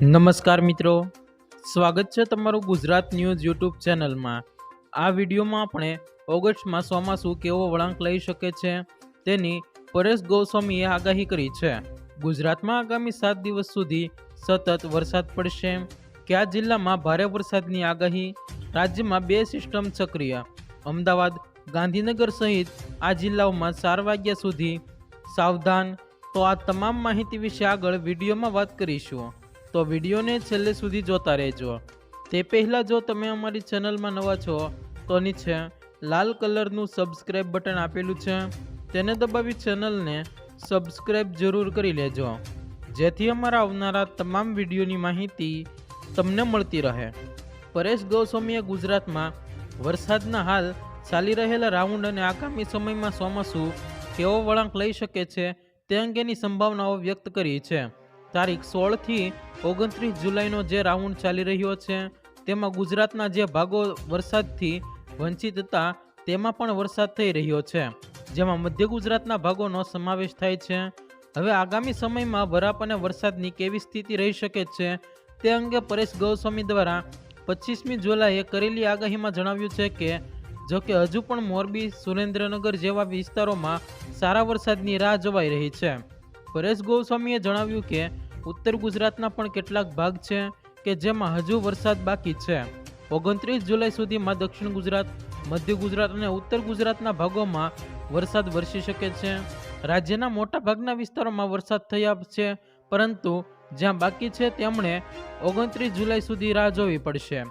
નમસ્કાર મિત્રો. સ્વાગત છે તમારું ગુજરાત ન્યૂઝ યુટ્યુબ ચેનલમાં. આ વિડીયોમાં આપણે ઓગસ્ટમાં ચોમાસું કેવો વળાંક લઈ શકે છે તેની પરેશ ગોસ્વામીએ આગાહી કરી છે. ગુજરાતમાં આગામી સાત દિવસ સુધી સતત વરસાદ પડશે. કયા જિલ્લામાં ભારે વરસાદની આગાહી? રાજ્યમાં બે સિસ્ટમ સક્રિય. અમદાવાદ, ગાંધીનગર સહિત આ જિલ્લાઓમાં ચાર વાગ્યા સુધી સાવધાન. તો આ તમામ માહિતી વિશે આગળ વિડીયોમાં વાત કરીશું. તો વિડીયોને છેલ્લે સુધી જોતા રહેજો. તે પહેલાં જો તમે અમારી ચેનલમાં નવા છો, તો નીચે લાલ કલરનું સબસ્ક્રાઈબ બટન આપેલું છે, તેને દબાવી ચેનલને સબસ્ક્રાઈબ જરૂર કરી લેજો. જેથી અમારા આવનારા તમામ વિડીયોની માહિતી તમને મળતી રહે. પરેશ ગોસ્વામીએ ગુજરાતમાં વરસાદના હાલ ચાલી રહેલા રાઉન્ડ અને આગામી સમયમાં ચોમાસું કેવો વળાંક લઈ શકે છે તે અંગેની સંભાવનાઓ વ્યક્ત કરી છે. તારીખ સોળથી ઓગણત્રીસ જુલાઈનો જે રાઉન્ડ ચાલી રહ્યો છે, તેમાં ગુજરાતના જે ભાગો વરસાદથી વંચિત હતા, તેમાં પણ વરસાદ થઈ રહ્યો છે. જેમાં મધ્ય ગુજરાતના ભાગોનો સમાવેશ થાય છે. હવે આગામી સમયમાં વરાપ અને વરસાદની કેવી સ્થિતિ રહી શકે છે, તે અંગે પરેશ ગૌસ્વામી દ્વારા પચીસમી જુલાઈએ કરેલી આગાહીમાં જણાવ્યું છે કે જો કે હજુ પણ મોરબી સુરેન્દ્રનગર જેવા વિસ્તારોમાં સારા વરસાદની રાહ જોવાઈ રહી છે. પરેશ ગોસ્વામીએ જણાવ્યું કે, ઉત્તર ગુજરાતના પણ કેટલાક ભાગ છે કે જેમાં હજુ વરસાદ બાકી છે. ઓગણત્રીસ જુલાઈ સુધીમાં દક્ષિણ ગુજરાત, મધ્ય ગુજરાત અને ઉત્તર ગુજરાતના ભાગોમાં વરસાદ વરસી શકે છે. રાજ્યના મોટા ભાગના વિસ્તારોમાં વરસાદ થયા છે, પરંતુ જ્યાં બાકી છે તેમણે ઓગણત્રીસ જુલાઈ સુધી રાહ જોવી પડશે.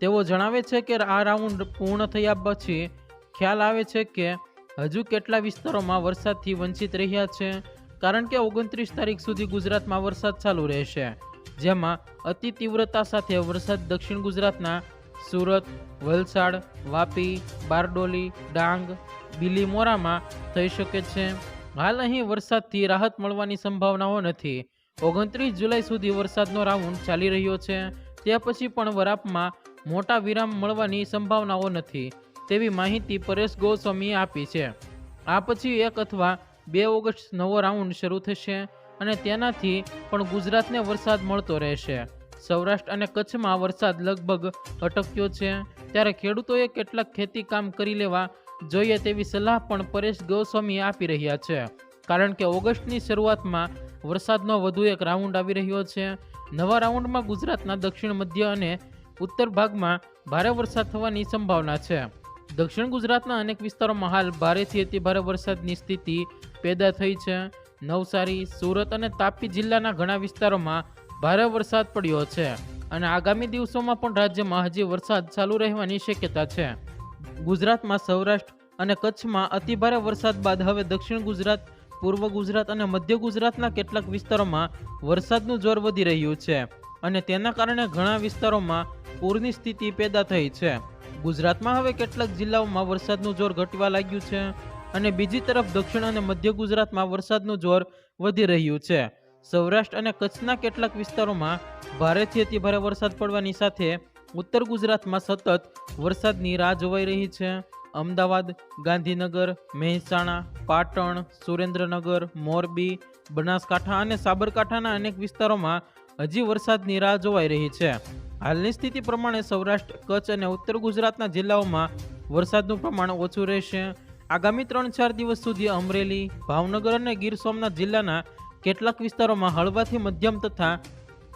તેઓ જણાવે છે કે આ રાઉન્ડ પૂર્ણ થયા પછી ખ્યાલ આવે છે કે હજુ કેટલા વિસ્તારોમાં વરસાદથી વંચિત રહ્યા છે કારણ કે ઓગણત્રીસ તારીખ સુધી ગુજરાતમાં વરસાદ ચાલુ રહેશે. જેમાં અતિ તીવ્રતા સાથે વરસાદ દક્ષિણ ગુજરાતના સુરત, વલસાડ, વાપી, બારડોલી, ડાંગ બિલીમોરામાં થઈ શકે છે. હાલ અહીં વરસાદથી રાહત મળવાની સંભાવનાઓ નથી. ઓગણત્રીસ જુલાઈ સુધી વરસાદનો રાઉન્ડ ચાલી રહ્યો છે. તે પછી પણ વરાપમાં મોટા વિરામ મળવાની સંભાવનાઓ નથી. તેવી માહિતી પરેશ ગોસ્વામીએ આપી છે. આ પછી એક અથવા બે ઓગસ્ટ નવો રાઉન્ડ શરૂ થશે અને તેનાથી પણ ગુજરાતને વરસાદ મળતો રહેશે. સૌરાષ્ટ્ર અને કચ્છમાં વરસાદ લગભગ અટક્યો છે. ત્યારે ખેડૂતોએ કેટલાક ખેતી કામ કરી લેવા જોઈએ તેવી સલાહ પણ પરેશ ગોસ્વામી આપી રહ્યા છે. કારણ કે ઓગસ્ટની શરૂઆતમાં વરસાદનો વધુ એક રાઉન્ડ આવી રહ્યો છે. નવા રાઉન્ડમાં ગુજરાતના દક્ષિણ, મધ્ય અને ઉત્તર ભાગમાં ભારે વરસાદ થવાની સંભાવના છે. દક્ષિણ ગુજરાતના અનેક વિસ્તારોમાં હાલ ભારેથી અતિ ભારે વરસાદની સ્થિતિ પેદા થઈ છે. નવસારી, સુરત અને તાપી જિલ્લાના ઘણા વિસ્તારોમાં ભારે વરસાદ પડ્યો છે અને આગામી દિવસોમાં પણ રાજ્યમાં હજી વરસાદ ચાલુ રહેવાની શક્યતા છે. ગુજરાતમાં સૌરાષ્ટ્ર અને કચ્છમાં અતિભારે વરસાદ બાદ હવે દક્ષિણ ગુજરાત, પૂર્વ ગુજરાત અને મધ્ય ગુજરાતના કેટલાક વિસ્તારોમાં વરસાદનું જોર વધી રહ્યું છે અને તેના કારણે ઘણા વિસ્તારોમાં પૂરની સ્થિતિ પેદા થઈ છે. ગુજરાતમાં હવે કેટલાક જિલ્લાઓમાં વરસાદનું જોર ઘટવા લાગ્યું છે. અને બીજી તરફ દક્ષિણ અને મધ્ય ગુજરાતમાં વરસાદનું જોર વધી રહ્યું છે. સૌરાષ્ટ્ર અને કચ્છના કેટલાક વિસ્તારોમાં ભારેથી અતિ ભારે વરસાદ પડવાની સાથે ઉત્તર ગુજરાતમાં સતત વરસાદની રાહ જોવાઈ રહી છે. અમદાવાદ, ગાંધીનગર, મહેસાણા, પાટણ, સુરેન્દ્રનગર, મોરબી, બનાસકાંઠા અને સાબરકાંઠાના અનેક વિસ્તારોમાં હજી વરસાદની રાહ જોવાઈ રહી છે. હાલની સ્થિતિ પ્રમાણે સૌરાષ્ટ્ર, કચ્છ અને ઉત્તર ગુજરાતના જિલ્લાઓમાં વરસાદનું પ્રમાણ ઓછું રહેશે. આગામી ત્રણ ચાર દિવસ સુધી અમરેલી, ભાવનગર અને ગીર સોમનાથ જિલ્લાના કેટલાક વિસ્તારોમાં હળવાથી મધ્યમ તથા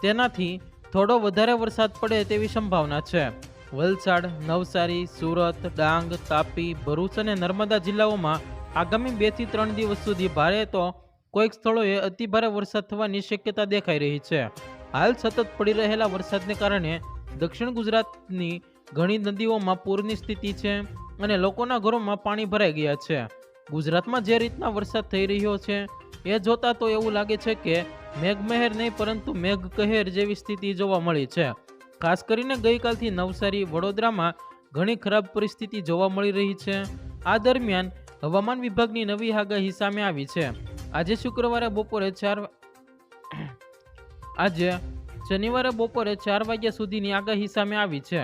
તેનાથી થોડો વધારે વરસાદ પડે તેવી સંભાવના છે. વલસાડ, નવસારી, સુરત, ડાંગ, તાપી, ભરૂચ અને નર્મદા જિલ્લાઓમાં આગામી બેથી ત્રણ દિવસ સુધી ભારે તો કોઈક સ્થળોએ અતિભારે વરસાદ થવાની શક્યતા દેખાઈ રહી છે. હાલ સતત પડી રહેલા વરસાદને કારણે દક્ષિણ ગુજરાતની ઘણી નદીઓમાં પૂરની સ્થિતિ છે. અને લોકોના ઘરોમાં પાણી ભરાઈ ગયા છે. ગુજરાતમાં જે રીતના વરસાદ થઈ રહ્યો છે, એ જોતા તો એવું લાગે છે કે મેઘમહેર નહીં, પરંતુ મેઘ કહેર જેવી સ્થિતિ જોવા મળી છે. ખાસ કરીને ગઈકાલથી નવસારી, વડોદરામાં ઘણી ખરાબ પરિસ્થિતિ જોવા મળી રહી છે. આ દરમિયાન હવામાન વિભાગની નવી આગાહી સામે આવી છે. આજે શુક્રવારે બપોરે ચાર આજે શનિવારે બપોરે ચાર વાગ્યા સુધીની આગાહી સામે આવી છે.